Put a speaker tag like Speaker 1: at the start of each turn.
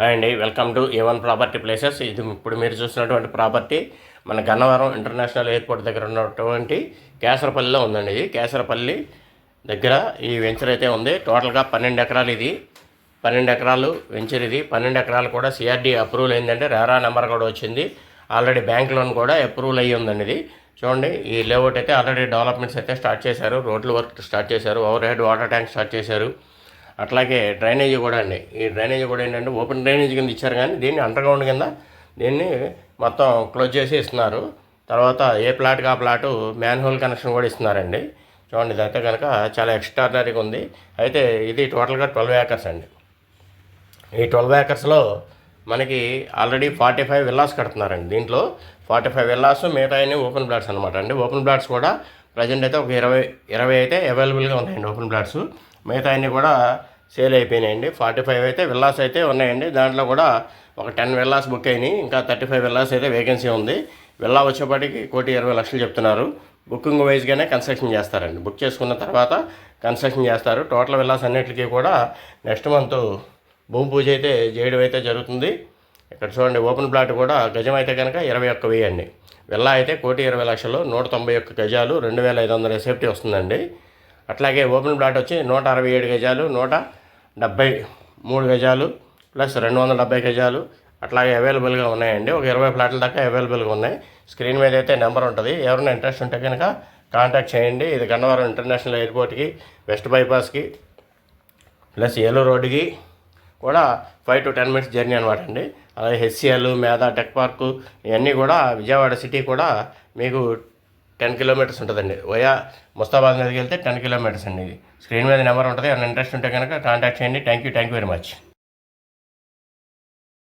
Speaker 1: Hi అండి welcome to A one property places. ఇది ఇప్పుడు మీరు చూసినటువంటి ప్రాపర్టీ మన గన్నవరం ఇంటర్నేషనల్ ఎయిర్పోర్ట్ దగ్గర ఉన్నటువంటి కేసరపల్లిలో ఉందండి ఇది. కేసరపల్లి దగ్గర ఈ వెంచర్ అయితే ఉంది. టోటల్గా పన్నెండు ఎకరాలు ఇది. పన్నెండు ఎకరాలు వెంచర్ ఇది. పన్నెండు ఎకరాలు కూడా సిఆర్డీ అప్రూవల్ అయిందంటే రేరా నెంబర్ కూడా వచ్చింది. ఆల్రెడీ బ్యాంక్ లోన్ కూడా అప్రూవల్ అయ్యి ఉందండి ఇది. చూడండి ఈ లేఅవుట్ అయితే ఆల్రెడీ డెవలప్మెంట్స్ అయితే స్టార్ట్ చేశారు. రోడ్లు వర్క్ స్టార్ట్ చేశారు. Over head water tank start చేశారు. అట్లాగే డ్రైనేజీ కూడా అండి. ఈ డ్రైనేజీ కూడా ఏంటంటే ఓపెన్ డ్రైనేజీ కింద ఇచ్చారు కానీ దీన్ని అండర్గ్రౌండ్ కింద దీన్ని మొత్తం క్లోజ్ చేసి ఇస్తున్నారు. తర్వాత ఏ ప్లాట్కి ఆ ప్లాటు మ్యాన్ హోల్ కనెక్షన్ కూడా ఇస్తున్నారండి. చూడండి ఇదైతే కనుక చాలా ఎక్స్ట్రాడినరీగా ఉంది. అయితే ఇది టోటల్గా ట్వెల్వ్ ఏకర్స్ అండి. ఈ ట్వెల్వ్ ఏకర్స్లో మనకి ఆల్రెడీ ఫార్టీ ఫైవ్ విల్లాస్ కడుతున్నారండి దీంట్లో. ఫార్టీ ఫైవ్ విల్లాస్ మిగతా అన్ని ఓపెన్ ప్లాట్స్ అనమాట అండి. ఓపెన్ ప్లాట్స్ కూడా ప్రజెంట్ అయితే ఒక ఇరవై ఇరవై అయితే అవైలబుల్గా ఉన్నాయండి ఓపెన్ ప్లాట్స్. మిగతా అన్ని కూడా సేల్ అయిపోయినాయండి. ఫార్టీ ఫైవ్ అయితే విల్లాస్ అయితే ఉన్నాయండి. దాంట్లో కూడా ఒక టెన్ విల్లాస్ బుక్ అయినాయి. ఇంకా థర్టీ ఫైవ్ విల్లాస్ అయితే వేకెన్సీ ఉంది. విల్లా వచ్చేప్పటికి కోటి ఇరవై లక్షలు చెప్తున్నారు. బుకింగ్ వైజ్గానే కన్స్ట్రక్షన్ చేస్తారండి. బుక్ చేసుకున్న తర్వాత కన్స్ట్రక్షన్ చేస్తారు. టోటల్ విల్లాస్ అన్నిటికీ కూడా నెక్స్ట్ మంత్ భూమి పూజ అయితే చేయడం అయితే జరుగుతుంది. ఇక్కడ చూడండి ఓపెన్ ప్లాట్ కూడా గజం అయితే కనుక ఇరవై ఒక్క వెయ్యండి విల్లా అయితే కోటి ఇరవై లక్షలు నూట తొంభై ఒక్క గజాలు రెండు వేల ఐదు వందల సేఫ్టీ వస్తుందండి. అట్లాగే ఓపెన్ ప్లాట్ వచ్చి నూట అరవై ఏడు గజాలు నూట డెబ్బై మూడు గజాలు ప్లస్ రెండు వందల డెబ్బై గజాలు అట్లాగే అవైలబుల్గా ఉన్నాయండి. ఒక ఇరవై ప్లాట్ల దాకా అవైలబుల్గా ఉన్నాయి. స్క్రీన్ మీద అయితే నెంబర్ ఉంటుంది. ఎవరైనా ఇంట్రెస్ట్ ఉంటే కనుక కాంటాక్ట్ చేయండి. ఇది గన్నవరం ఇంటర్నేషనల్ ఎయిర్పోర్ట్కి వెస్ట్ బైపాస్కి ప్లస్ ఏలూరు రోడ్డుకి కూడా five to ten minutes journey అనమాట అండి. అలాగే హెచ్సిఎల్ మేధా టెక్ పార్కు ఇవన్నీ కూడా విజయవాడ సిటీ కూడా మీకు టెన్ కిలోమీటర్స్ ఉంటుందండి. వయా ముస్తాబాద్ మీదకి వెళ్తే టెన్ కిలోమీటర్స్ అండి ఇది. స్క్రీన్ మీద నెంబర్ ఉంటుంది. ఏమైనా ఇంట్రెస్ట్ ఉంటే కనుక కాంటాక్ట్ చేయండి. Thank you thank you very much.